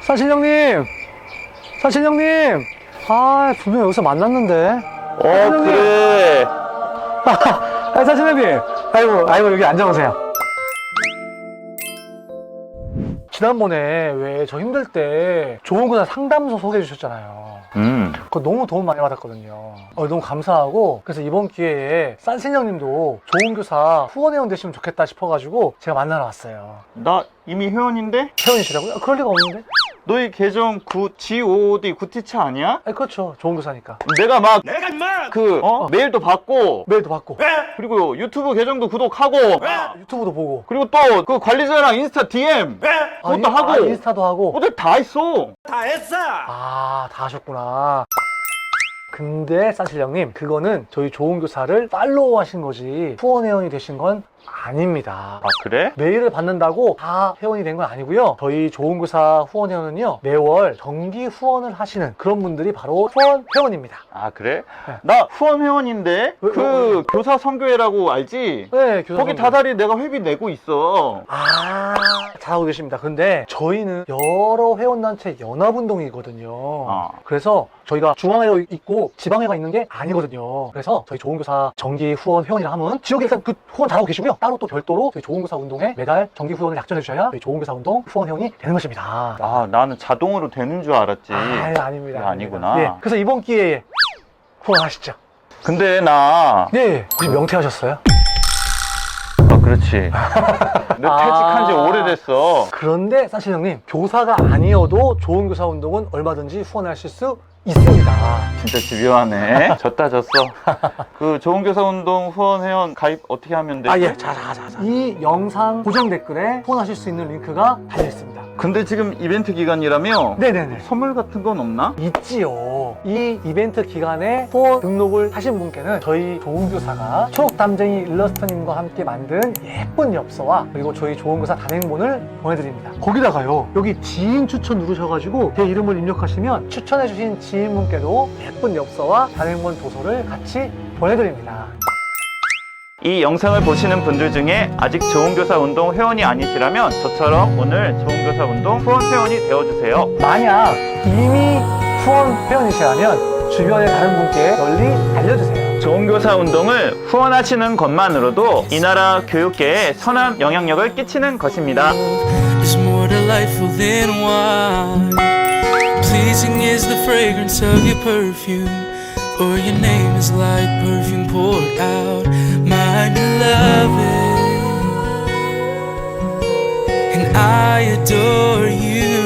사실형님! 사실형님! 아, 분명 여기서 만났는데. 어 형님. 그래 아, 사실형님! 아이고, 아이고, 여기 앉아보세요. 지난번에 왜 저 힘들 때 좋은 거나 상담소 소개해 주셨잖아요. 음 그거 너무 도움 많이 받았거든요. 어, 너무 감사하고 그래서 이번 기회에 싼신형님도 좋은 교사 후원회원 되시면 좋겠다 싶어가지고 제가 만나러 왔어요. 나 이미 회원인데? 회원이시라고요? 아, 그럴 리가 없는데? 너희 계정 구, GOD 구티차 아니야? 아, 그렇죠. 좋은 교사니까. 내가 막 내가 그 어? 메일도 받고 메일도 받고. 그리고 유튜브 계정도 구독하고 유튜브도 보고. 그리고 또 그 관리자랑 인스타 DM 아, 그것도 인- 하고. 아, 인스타도 하고. 어제 다 했어. 아, 다 하셨구나. 근데 사실형님 그거는 저희 좋은 교사를 팔로우 하신 거지. 후원회원이 되신 건 아닙니다. 아 그래? 메일을 받는다고 다 회원이 된 건 아니고요. 저희 좋은 교사 후원 회원은요 매월 정기 후원을 하시는 그런 분들이 바로 후원 회원입니다. 아 그래? 네. 나 후원 회원인데 왜, 그 왜, 왜? 교사 선교회라고 알지? 네, 교사 거기 선교. 다달이 내가 회비 내고 있어 아 잘하고 계십니다. 근데 저희는 여러 회원단체 연합운동이거든요. 아. 그래서 저희가 중앙회가 있고 지방회가 있는 게 아니거든요. 그래서 저희 좋은교사 정기 후원 회원이라 하면 지역에 일단 그 후원 잘하고 계시고요. 따로 또 별도로 저희 좋은교사 운동에 매달 정기 후원을 약정해 주셔야 저희 좋은교사 운동 후원 회원이 되는 것입니다. 아 나는 자동으로 되는 줄 알았지 아, 아닙니다. 그게 아니구나. 예, 그래서 이번 기회에 후원하시죠. 근데 나 네. 혹시 명퇴하셨어요? 아, 그렇지. 내 아. 퇴직한 지 오래됐어. 그런데 사실 형님 교사가 아니어도 좋은 교사 운동은 얼마든지 후원하실 수 있습니다. 진짜 집요하네. 졌다 졌어. 그 좋은 교사 운동 후원 회원 가입 어떻게 하면 돼? 아, 예. 자, 자, 자, 자. 이 영상 고정 댓글에 후원하실 수 있는 링크가 달려 있습니다. 근데 지금 이벤트 기간이라며 네네네. 선물 같은 건 없나? 있지요. 이 이벤트 기간에 후원 등록을 하신 분께는 저희 좋은교사가 초록담쟁이 일러스터님과 함께 만든 예쁜 엽서와 그리고 저희 좋은교사 단행본을 보내드립니다. 거기다가요, 여기 지인 추천 누르셔가지고 제 이름을 입력하시면 추천해주신 지인분께도 예쁜 엽서와 단행본 도서를 같이 보내드립니다. 이 영상을 보시는 분들 중에 아직 좋은 교사 운동 회원이 아니시라면 저처럼 오늘 좋은 교사 운동 후원 회원이 되어주세요. 만약 이미 후원 회원이시라면 주변의 다른 분께 널리 알려주세요. 좋은 교사 운동을 후원하시는 것만으로도 이 나라 교육계에 선한 영향력을 끼치는 것입니다. is more delightful than wine. Pleasing is the fragrance of your perfume, or your name is like perfume poured out, my beloved. And I adore you.